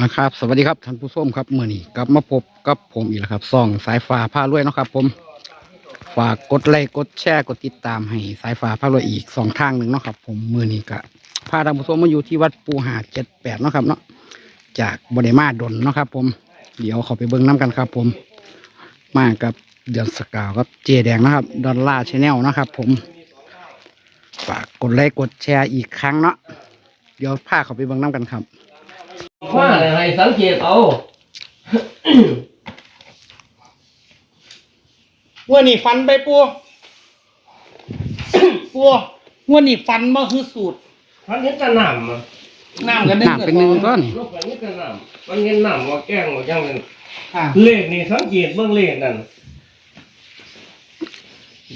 อ่าครับ สวัสดีครับท่านผู้ชมครับเมื่อนี้กลับมาพบกับผมอีกแล้วครับซ่องสายฟ้าผ้ารวยเนาะครับ ผม ฝากกดไลค์กดแชร์กดติดตามให้สายฟ้าผ้ารวยอีกสองทางหนึ่งเนาะครับ ผมเมื่อนี้ก็พาท่านผู้ชมมาอยู่ที่วัดปูหาเจ็ดแปดเนาะครับเนาะจากบริมาดนเนาะครับ ผมเดี๋ยวเขาไปเบิ้งน้กันครับ ผม มากับเดือนสกาวกับเจแดงนะครับ ดอลลาร์ชาแนลนะครับ ผม ฝากกดไลค์กดแชร์อีกครั้งเนาะเดี๋ยวพาเขาไปเบิ้งน้กันครับ ว่าอะไรสังเกตเอางวดนี้ฟันไปปัวปัวงวดนี้ฟันบ่คือสูตรพันเห็นแตะน้ำอะน้ำกันหนึ่งน้ำเป็นหนึ่งก้อนลูกพันเห็นแตะน้ำมันเห็นน้ำว่าแกล้งว่าจังนั้นค่ะเลขนี่สังเกตเบื้องเลขนั่น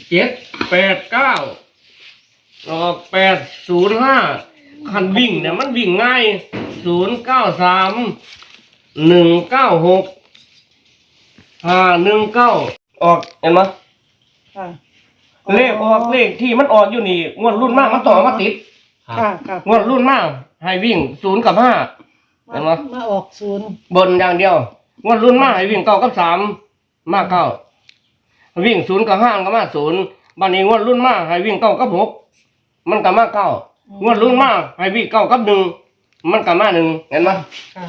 เจ็ดแปดเก้าออกแปดศูนย์ห้าคันวิ่งเนี่ยมันวิ่งง่าย ศูนย์เก้าสามหนึ่งเก้าหกห้าหนึ่งเก้าออกเห็นไหมค่ะเลขออกเลขที่มันออกอยู่นี่งวดรุ่นมากมันต่อมาติดค่ะค่ะงวดรุ่นมากให้วิ่งศูนย์กับห้าเห็นไหมมาออกศูนย์บนอย่างเดียวงวดรุ่นมากให้วิ่งเก้ากับสามมากเก้าวิ่งศูนย์กับห้ามันก็มาศูนย์บันนี้งวดรุ่นมากให้วิ่งเก้ากับหกมันก็มาเก้างวดรุ่นมากให้วิ่งเก้ากับหนึ่ง มันก็มาหนึ่งเห็นไหมค่ะ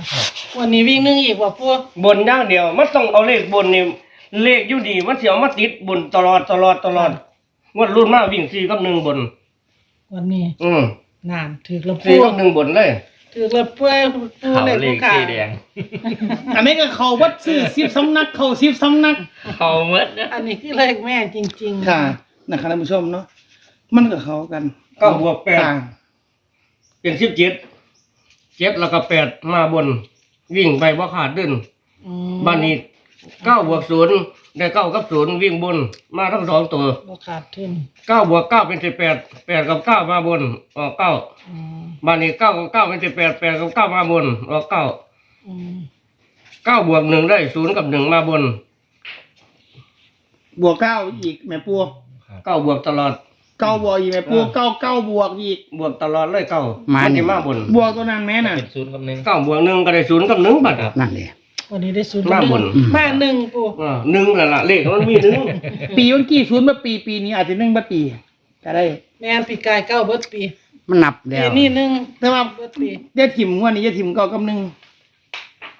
วันนี้วิ่งหนึ่งอีกว่าปัวบนอย่างเดียว มันต้องเอาเลขบนนี่เลขอยู่ดีมันเสียวมาติดบนตลอดตลอดตลอดงวดรุ่นมากวิ่งสี่กับหนึ่งบน วันนี้อืมนานถือแล้วสี่ปัวกับหนึ่งบนเลย ถือแล้วปัวปัวเลยปัวค่ะอันนี้ก็เขาวัดซื้อสิบสำนักเขาสิบสำนัก เขาเมื่อนะอันนี้คือเลขแม่จริงๆค่ะนะครับท่านผู้ชมเนาะมันกับเขากันเก้าบวกแปด ต่างเป็นสิบเจ็ด เจ็ดแล้วก็แปดมาบน วิ่งไปว่าขาดเดินอืมบ้านนี้เก้าบวกศูนย์ได้เก้ากับศูนย์วิ่งบน มาทั้งสองตัวบ่ขาดทุนเก้าบวกเก้าเป็นสิบแปดแปดกับเก้ามาบนออกเก้าอืมบ้านนี้เก้ากับเก้าเป็นสิบแปดแปดกับเก้ามาบนออกเก้าอืมเก้าบวกหนึ่งได้ศูนย์กับหนึ่งมาบนบวกเก้าอีกแม่ปัวเก้าบวกตลอด เก้าบวกอีกแม่ปัวอ่าเก้าเก้าบวกอีก บวกตลอดเลยเก้ามามันนี่จะมาบนบวกตัวนั้นแม่น่ะศูนย์กับหนึ่งเก้าบวกหนึ่งก็ได้ศูนย์กับหนึ่งบัดอะนั่นเลยวันนี้ได้ศูนย์มาบนหงมาหนึ่งปัวอ่าหนึ่งนั่นแหละเลขมันมีหนึ่งปีวันกี่ศูนย์มาปีปีนี้อาจจะหนึ่งมาปีก็ได้ แม่นปีกายเก้าเบิดปีมันนับแล้ปีวนี้หนึ่งแต่ว่าเบิดปีได้ถิ่มงวันนี้จะถิ่มเก้ากับหนึ่ง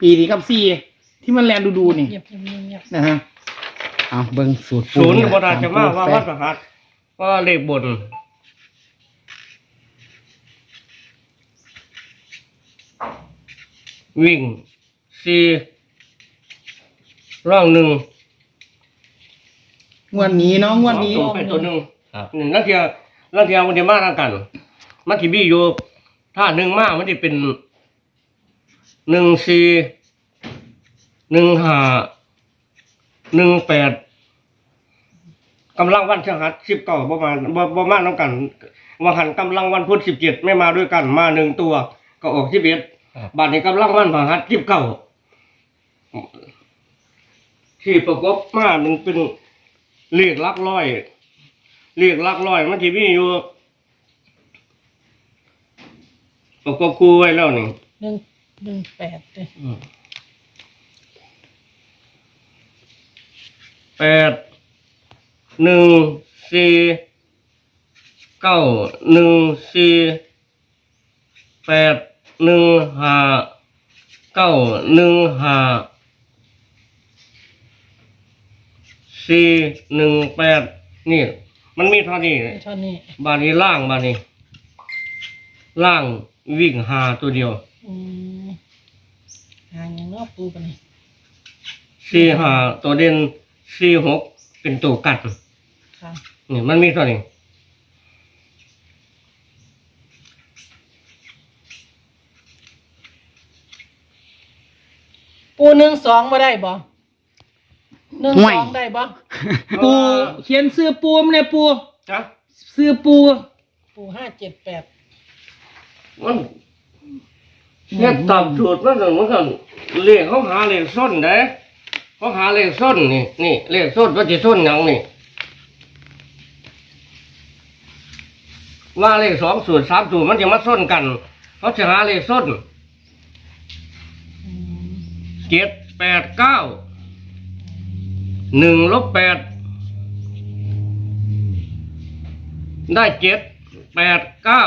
ปีนี้กับสี่ที่มันแลนดูดูๆนี่เงียบๆเงียบนะฮะเอาเบิ้งสูตรศูนย์นี่ก็แหบ่ละได้จะมาว่าตวัดมประหัส ว่าเลขบน วิ่งสี่ร่องหนึ่งงวันนี้เนาะงวันนี้สองตัวไปตัวหนึ่งครับหนึ่งนักเทียนักเทียมันจะมาทางกัน มันที่มีอยู่ ถ้าหนึ่งมามันจะเป็นหนึ่งสี่หนึ่งห้าหนึ่งแปด กำลังวันเช้าหัดสิบเก้าประมาณบ่บ่มาน้ำกันว่าหันกำลังวันพุธสิบเจ็ดไม่มาด้วยกันมาหนึ่งตัว ก็ออกสิบเอ็ดบาทนี้กำลังวันพฤหัสสิบเก้าที่ประกบมาหนึ่งเป็นเลขหลักร้อยเลขหลักร้อยมันที่มีอยู่ประกบคู่ไว้แล้วนี่ๆหนึ่งหนึ่งแปดเลยแปด หนึ่งสี่เก้าหนึ่งสี่แปดหนึ่งห้าเก้าหนึ่งห้าสี่หนึ่งแปดนี่ มันมีเท่านี้เท่านี้ บานนี้ล่างบานนี้ล่างวิ่งหาตัวเดียวอืมห่างอย่างเนอกปูปะนี่สี่หาตัวเด่นสี่หกเป็นตัวกัด ค่ะนี่มันมีเท่านี้ปูหนึ่งสองมาได้บ่หนึ่งสองได้บ่ปูเขียนซื้อปูมันเนี่ยปูจ้ะซื้อปูปูห้าเจ็ดแปดมันเนี่ยตามสูตรมันเหมือนกันเลขเขาหาเลขส้นเด้เขาหาเลขส้นนี่นี่เลขส้นว่าจะส้นหยังนี่ ว่าเลขสองสูตรสามสูตรมันจะมาส้นกันเขาจะหาเลขส้นเจ็ดแปดเก้าหนึ่งลบแปดได้เจ็ดแปดเก้า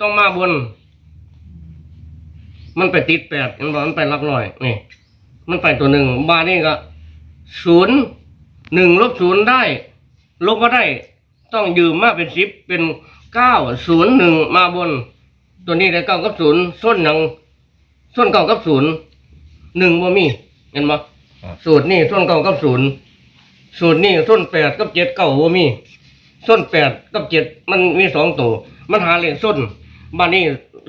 ต้องมาบน มันไปติดแปดมันบอกมันไปหลักร้อยนี่มันไปตัวหนึ่งบาทนี่ก็ศูนย์หนึ่งลบศูนย์ได้ ลบมาได้ ต้องยืมมาเป็นสิบเป็น เก้าศูนย์หนึ่งมาบน ตัวนี้ได้เก้ากับศูนย์ส้นหยังส้นเก้ากับศูนย์หนึ่งบ่มีเห็นบ่สูตรนี่ส้นเก้ากับศูนย์สูตรนี่ส้นแปดกับเจ็ดเก้าบ่มีส้นแปดกับเจ็ดมันมีสองตัว มันหาเลขส้นบ้านนี้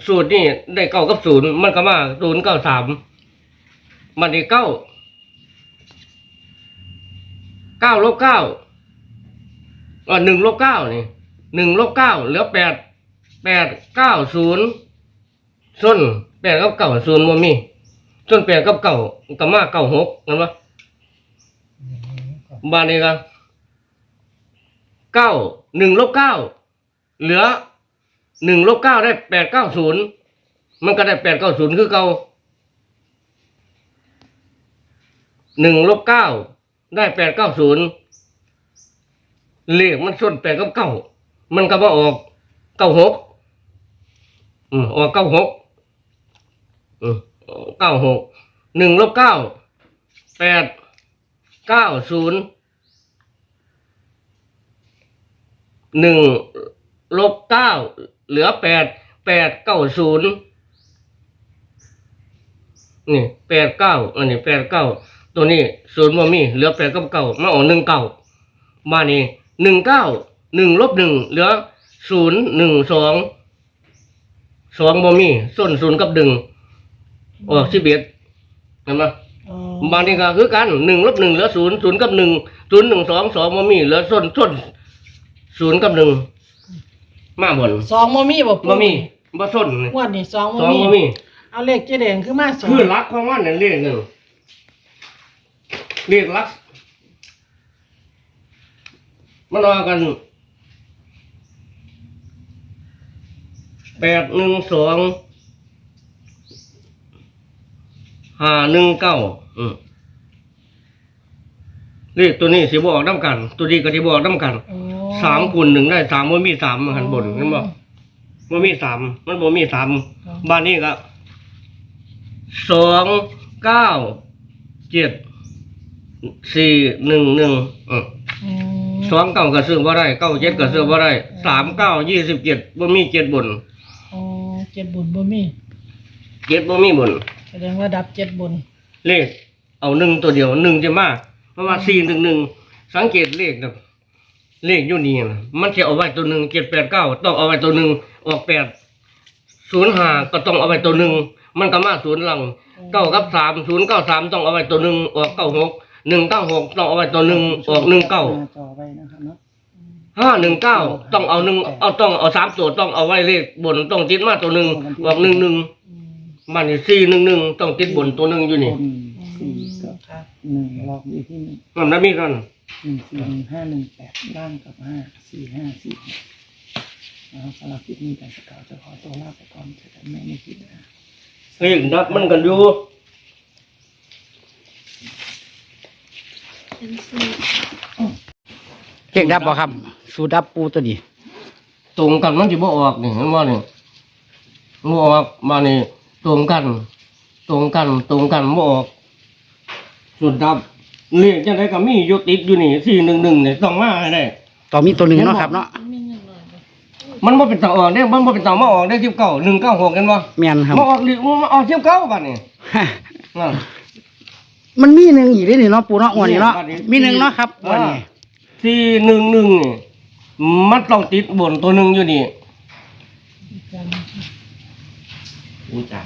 สูตรนี่ได้เก้ากับศูนย์มันก็มาศูนย์เก้าสามมันได้เก้าเก้าลบเก้าเออหนึ่งลบเก้านี่ หนึ่งลบเก้าเหลือแปดแปดเก้าศูนย์ส้นแปดกับเก้าศูนย์บ่มีส้นแปดกับเก้ากับมาเก้าหกนั่นวะบ้านนี้ก็เก้าหนึ่งลบเก้าเหลือหนึ่งลบเก้าได้แปดเก้าศูนย์มันก็ได้แปดเก้าศูนย์คือเก้าหนึ่งลบเก้าได้แปดเก้าศูนย์เลขมันส้นแปดกับเก้า มันก็มาออกเก้าหกอืมออกเก้าหกอืมเก้าหกหนึ่งลบเก้าแปดเก้าศูนย์หนึ่งลบเก้าเหลือแปดแปดเก้าศูนย์นี่แปดเก้าอันนี้แปดเก้าตัวนี้ศูนย์บ่มีเหลือแปดกับเก้ามาออกหนึ่งเก้ามานี่หนึ่งเก้า หนึ่งลบหนึ่งเหลือศูนย์หนึ่งสองสองบ่มีส้นศูนย์กับดึงออกสิบเอ็ดเห็นไหมอ๋อบางทีก็คือกันหนึ่งลบหนึ่งเหลือศูนย์ศูนย์กับหนึ่งศูนย์หนึ่งสองสองบ่มีเหลือส้นส้นศูนย์กับหนึ่งมาบนสองบ่มีบ่ปู่บ่มีบ่ส้นนี่งวดนี้สองสบ่องมีบ่มีเอาเลขเจ๊แดงคือมาสองคือรักของมันนั่นเรียกหนึ่งเรียกรักมันว่ากัน แปดหนึ่งสองห้าหนึ่งเก้าอืมเลขตัวนี้สิบอกน้ำกัน ตัวนี้ก็สิบอกน้ำกันโอ้สามคูณหนึ่งได้สามมันมีสามหันบนเห็นบ่มันมีสามมันบ่มีสามบ้านนี้ก็สองเก้าเจ็ดสี่หนึ่งหนึ่งอืมอืมสองเก้าก็ซื้อบ่ได้เก้าเจ็ดก็ซื้อบ่ได้สามเก้ายี่สิบเจ็ดบ่มีเจ็ดบนอ๋อ เจ็ดบุญบ่มีเจ็ดบ่มีบนแสดงว่าดับเจ็ดบุญเลข เอาหนึ่งตัวเดียวหนึ่งจะมาเพราะว่าสี่หนึ่งหนึ่งสังเกตเลขนะเลขอยู่นี่นะมันจะเอาไว้ตัวหนึ่งเจ็ดแปดเก้าต้องเอาไว้ตัวหนึ่งออกแปดศูนย์ห้าก็ต้องเอาไว้ตัวหนึ่งมันก็มาศูนย์หลังเก้ากับสามศูนย์เก้าสามต้องเอาไว้ตัวหนึ่งออกเก้าหกหนึ่งเก้าหกต้องเอาไว้ตัวหนึ่งออกหนึ่งเก้า หน้จอไว้นะครับเนาะ ห้าหนึ่งเก้าต้องเอาหนึ่งเอาต้องเอาสามตัวต้องเอาไว้เลขบนต้องติดมาตัวหนึ่งออกหนึ่งหนึ่งอืมมันสี่หนึ่งหนึ่งต้องติดบนตัวหนึ่งอยู่บนี่นสี่กับครับหนึ่งลองดูที่หนึ่งมันนั้นมีกันหนึ่งสี่หนึ่งห้าหนึ่งแปดล่างกับห้าสี่ห้าสี่หกนะครับสำหรับคลิปนี้การสกาวจะขอตัวลาไปก่อนเจอกันใหม่ในคลิปหน้าเลขนับมันกันอยู่เก่งดับบ่ครับ สูตรดับปูตัวนี้ตรงกันมันจะบ่ออกนี่เห็นบ่นี่บ่ออกมานี่ตรงกัน ตรงกัน ตรงกันบ่ออกสุดดับเลขจังไดก็มีอยู่ติดอยู่นี่สี่หนึ่งหนึ่งนี่ต้องมาให้ได้ ต่อมีตัวหนึ่งเนาะครับเนาะมีเงินหน่อยบ่มันบ่เป็นตาออกเด้มันบ่เป็นตามาออกได้สิบเก้าหนึ่งเก้าหกกันบ่แม่นครับ มาออกหรือมาออกสิบเก้าบัดนี้นั่น มันมีหนึ่งอีกด้วยนี่เนาะปูเนาะงวันนี้เนาะบัดนี้มีหนึ่งเนาะครับงวันนี้ สี่หนึ่งหนึ่งนี่มันต้องติดบนตัวหนึ่งอยู่นี่จันปูจาน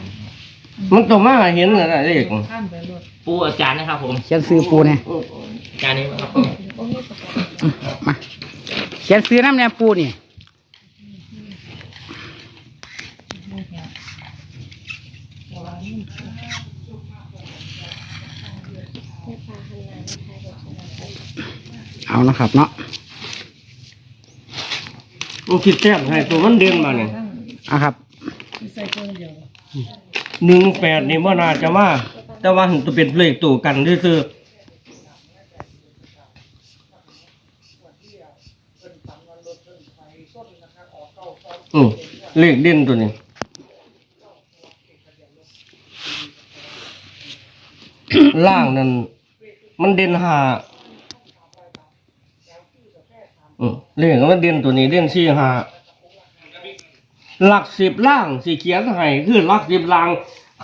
มันต้องมาเห็นอะไรเลขท่านไปรถปูอาจารย์นะครับผมเขียนซื้อปูเนี่ยอาจารย์นี้ครับบ่มีประกันมาเขียนซื้อน้ำเนี่ยปูนี่ เอานะครับ เนาะมันคิดแต้มให้ตัวมันเด่นมาเนี่ยเอาครับใส่ตัวเดียวหนึ่งแปดนี่ว่าน่าจะมาแต่ว่าตัวเป็นเลขตัวกันซื่อๆอืมเลขเด่นตัวนี้ล่างนั่นมันเด่นหาอืม เลขมันเด่นตัวนี้เด่นสี่หาหลักสิบล่างสีเขียนให้คือหลักสิบล่าง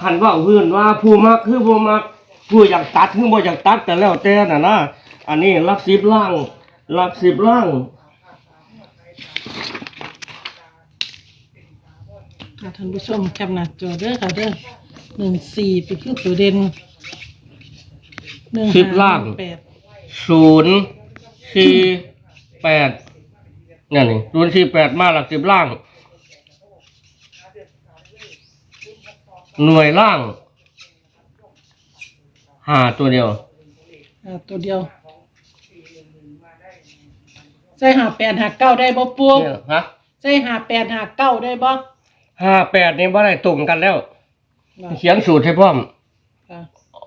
คันว่าเพื่อนว่าผู้มักคือผู้มักผู้อยากตัดคือบ่อยากตัดแต่แล้วแต่น่ะนะอันนี้หลักสิบล่างหลักสิบล่างค่ะท่านผู้ชมแคปหน้าจอเด้อค่ะเด้อหนึ่งสี่เป็นเครื่องตัวเด่นหนึ่งสิบล่างแปดศูนย์สี่ แปดเนี่ยนี่ศูนย์สี่แปดมาหลักสิบล่าง หน่วยล่างหาตัวเดียว อ่าตัวเดียว ใส่หาแปดหาเก้าได้บ่ปูเนี่ยฮะใส่หาแปดหาเก้าได้บ่ห้าแปดนี่บ่ได้ตรงกันแล้วว่าเขียนสูตรให้พร้อม ค่ะ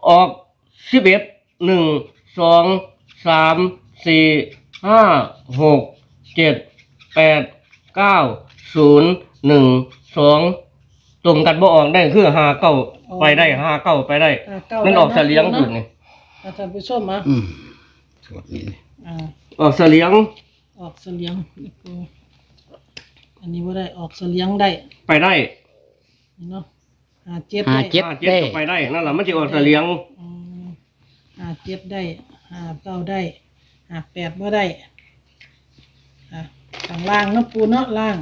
ออกสิบเอ็ดหนึ่งสองสามสี่ ห้าหกเจ็ดแปดเก้าศูนย์หนึ่งสองตรงกันบ่ออกได้คือหาเก้าไปได้หาเก้าไปได้หาเก้านั่นออกเสลียงได้สุดเนาะนี่อ่าท่านผู้ชมอะอืมสูตรนี้อ่าออกเสลียงออกเสลียงนี่ปูอันนี้ว่าได้ออกเสลียงได้ไปได้นี่เนาะหาเจ็ดหาได้เจ็ดห้าเจ็ดได้ก็ไปได้นั่นแหละมันจะออกเสลียง อืมหาเจ็ดได้หาเก้าได้ หาแปดว่าได้อะข้างล่างเนาะปูเนาะล่าง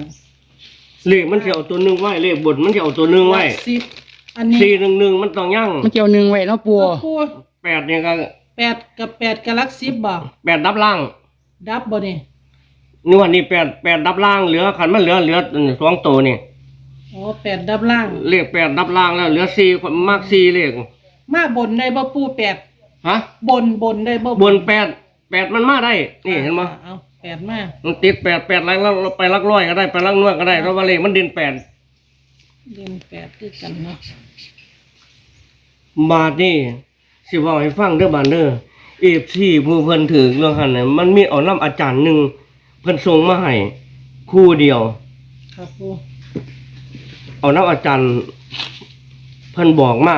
เลขมันจะเอาตัวหนึ่งไว้เลขบนมันจะเอาตัวหนึ่งไว้หลักสิบอันนี้สี่หนึ่งหนึ่งมันต้องยั่งมันเกี่ยวหนึ่งไว้เนาะปัวปูแปดเนี่ยก็แปดกับแปดกับหลักสิบบ่แปดดับล่างดับบ่นี่นี่วันนี้แปดแปดดับล่างเหลือขันมันเหลือเหลือสองตัวนี่อ๋อแปดดับล่าง เลขแปดดับล่างแล้วเหลือสี่คนมากสี่เลขมาบนได้บ่ปูแปดฮะบนบนได้บ่บนแปด แปดมันมาได้ นี่เห็นไหมอะเอาแปดมามันติดแปดแปดลักแล้วไปลักร้อยก็ได้ไปลักนวดก็ได้เพราะว่าเลขมันเด่นแปดเล่นแปดคือกันเนาะบาทนี่สิบอกให้ฟังเด้อบานเด้อเอฟซีผู้เพิ่นถือเรื่องหันน่ะมันมีเอาน้ำอาจารย์หนึ่งเพิ่นส่งมาให้คู่เดียว ครับปูเอาน้ำอาจารย์ เพิ่นบอกมา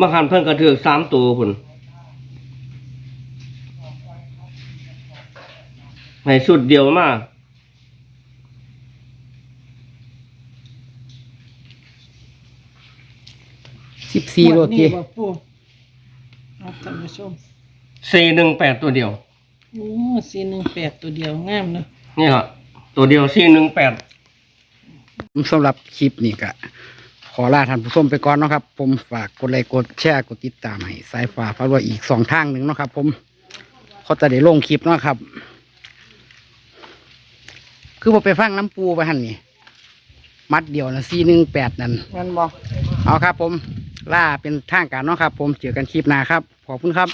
มาคันเพิ่นก็ถือสามตัวพุ่น ให้สุดเดียวมาสิบสี่โรงวดตีนี้บ่ปูเอาท่านผู้ชมสี่หนึ่งแปดตัวเดียว โอ้สี่หนึ่งแปดตัวเดียวงามเนาะนี่ฮะตัวเดียวสี่หนึ่งแปดสำหรับคลิปนี้ก็ขอลาท่านผู้ชมไปก่อนเนาะครับ ผมฝากกดไลค์กดแชร์กดติดตามให้สายฟ้าพารวยอีกสองทางหนึ่งเนาะครับ ผมเขาจะได้ลงคลิปเนาะครับ คือผมไปฟังน้ำปูไปหันนี่ มัดเดียวนะสี่หนึ่งแปดนั่นงั้นบ่เอาครับผม ล่าเป็นทางการเนาะครับ ผมเจอกันคลิปหน้าครับ ขอบคุณครับ